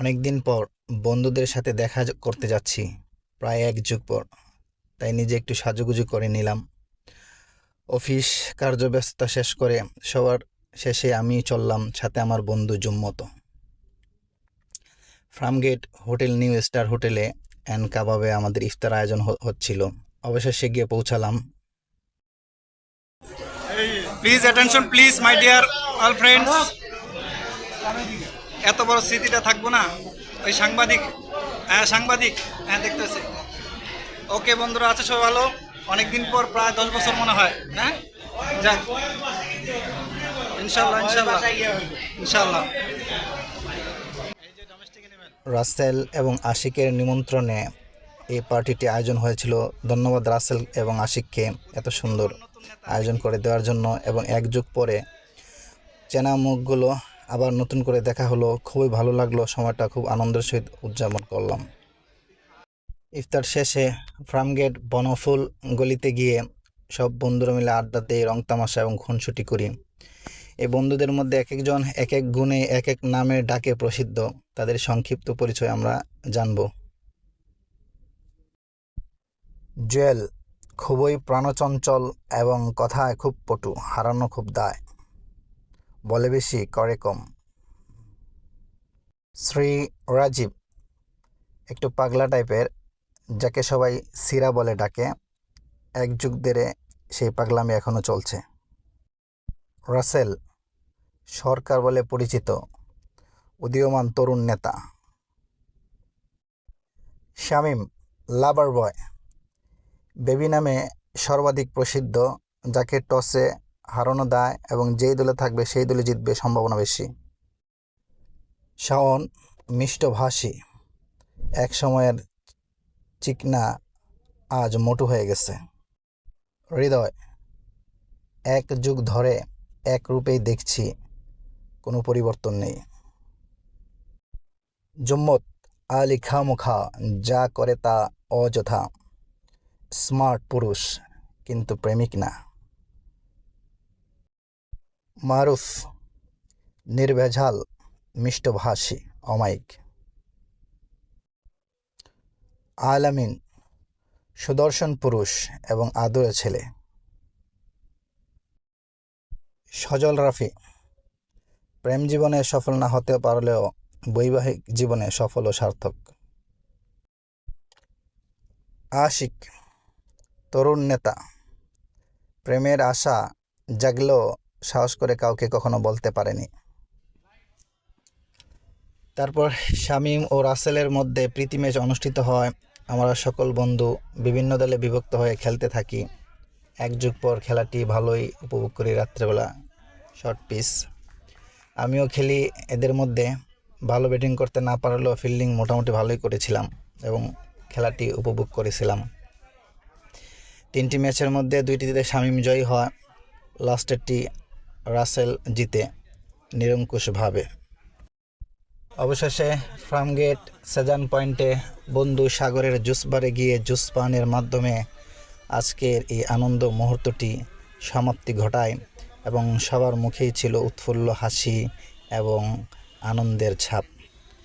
অনেক দিন পর বন্ধুদের সাথে দেখা করতে যাচ্ছি, প্রায় এক যুগ পর। তাই নিজে একটু সাজুগুজু করে নিলাম। অফিস কার্যব্যস্ততা শেষ করে সবার শেষে আমি চললাম সাথে আমার বন্ধু জুম্মতো। ফার্মগেট হোটেল নিউ স্টার হোটেলে অ্যান্ড কাবাবে আমাদের ইফতার আয়োজন হচ্ছিল। অবশেষে গিয়ে পৌঁছালাম। Please attention please my dear all friends এত বড় স্মৃতিটা থাকব না। ওই সাংবাদিক হ্যাঁ সাংবাদিক হ্যাঁ দেখতেছি। ওকে বন্ধুরা, আছে সব ভালো? অনেকদিন পর প্রায় দশ বছর মনে হয় হ্যাঁ? যাক। ইনশাল্লাহ ইনশাল্লাহ ইনশাল্লাহ। রাসেল এবং আশিকের নিমন্ত্রণে এই পার্টিটি আয়োজন হয়েছিল। ধন্যবাদ রাসেল এবং আশিককে এত সুন্দর আয়োজন করে দেওয়ার জন্য এবং এক যুগ পরে চেনা মুখগুলো আবার নতুন করে দেখা হলো। খুবই ভালো লাগল, সময়টা খুব আনন্দের সহিত উদযাপন করলাম। ইফতার শেষে ফার্মগেট বনফুল গলিতে গিয়ে সব বন্ধুরা মিলে আড্ডা দিই রং তামাশা এবং খুনসুটি করি। এই বন্ধুদের মধ্যে এক একজন এক এক গুণে এক এক নামে ডাকে প্রসিদ্ধ। তাদের সংক্ষিপ্ত পরিচয় আমরা জানব। জুয়েল খুবই প্রাণচঞ্চল এবং কথায় খুব পটু, হারানো খুব দায়। বলে বেশি, করে কম। শ্রী রাজীব, একটু পাগলা টাইপের, যাকে সবাই সিরা বলে ডাকে, এক যুগ ধরে সেই পাগলামি এখনও চলছে। রাসেল, সরকার বলে পরিচিত, উদীয়মান তরুণ নেতা। শামীম, লাভার বয়, বেবি নামে সর্বাধিক প্রসিদ্ধ, যাকে টসে হারানো দেয় এবং যেই দলে থাকবে, সেই দলে জিতবে সম্ভাবনা বেশি। শাওন মিষ্টভাষী। এক সময়ের চিকনা আজ মোটু হয়ে গেছে। হৃদয়। এক যুগ ধরে এক রূপেই দেখছি কোনো পরিবর্তন নেই। জম্মত আলী খামুখা যা করে তা অযথা। স্মার্ট পুরুষ, কিন্তু প্রেমিক না। মারুফ, নির্ভেজাল, মিষ্টভাষী, অমায়িক। আলামিন, সুদর্শন পুরুষ এবং আদরের ছেলে। সজল রাফি, প্রেম জীবনে সফল না হতে পারলেও বৈবাহিক জীবনে সফল ও সার্থক। আশিক, তরুণ নেতা, প্রেমের আশা জাগলেও সাহস করে কাউকে কখনো বলতে পারেনি। তারপর শামীম ও রাসেলের মধ্যে প্রীতি ম্যাচ অনুষ্ঠিত হয়। আমরা সকল বন্ধু বিভিন্ন দলে বিভক্ত হয়ে খেলতে থাকি। এক যুগ পর খেলাটি ভালোই উপভোগ করি রাত্রেবেলা। শর্ট পিস আমিও খেলি এদের মধ্যে। ভালো ব্যাটিং করতে না পারলেও ফিল্ডিং মোটামুটি ভালোই করেছিলাম এবং খেলাটি উপভোগ করেছিলাম। তিনটি ম্যাচের মধ্যে দুইটিতে শামীম জয়ী হয়। লাস্টেরটি রাসেল জিতে নিরঙ্কুশভাবে। অবশেষে ফার্মগেট সেজান পয়েন্টে বন্ধু সাগরের জুসবারে গিয়ে জুস পানের মাধ্যমে আজকের এই আনন্দ মুহূর্তটি সমাপ্তি ঘটায় এবং সবার মুখেই ছিল উৎফুল্ল হাসি এবং আনন্দের ছাপ।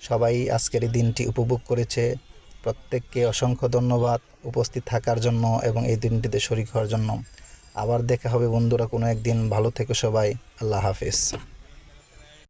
সবাই আজকের এই দিনটি উপভোগ করেছে। প্রত্যেককে অসংখ্য ধন্যবাদ উপস্থিত থাকার জন্য এবং এই দিনটিতে শরিক হওয়ার জন্য। আবার দেখা হবে বন্ধুরা কোনো একদিন। ভালো থেকো সবাই। আল্লাহ হাফিজ।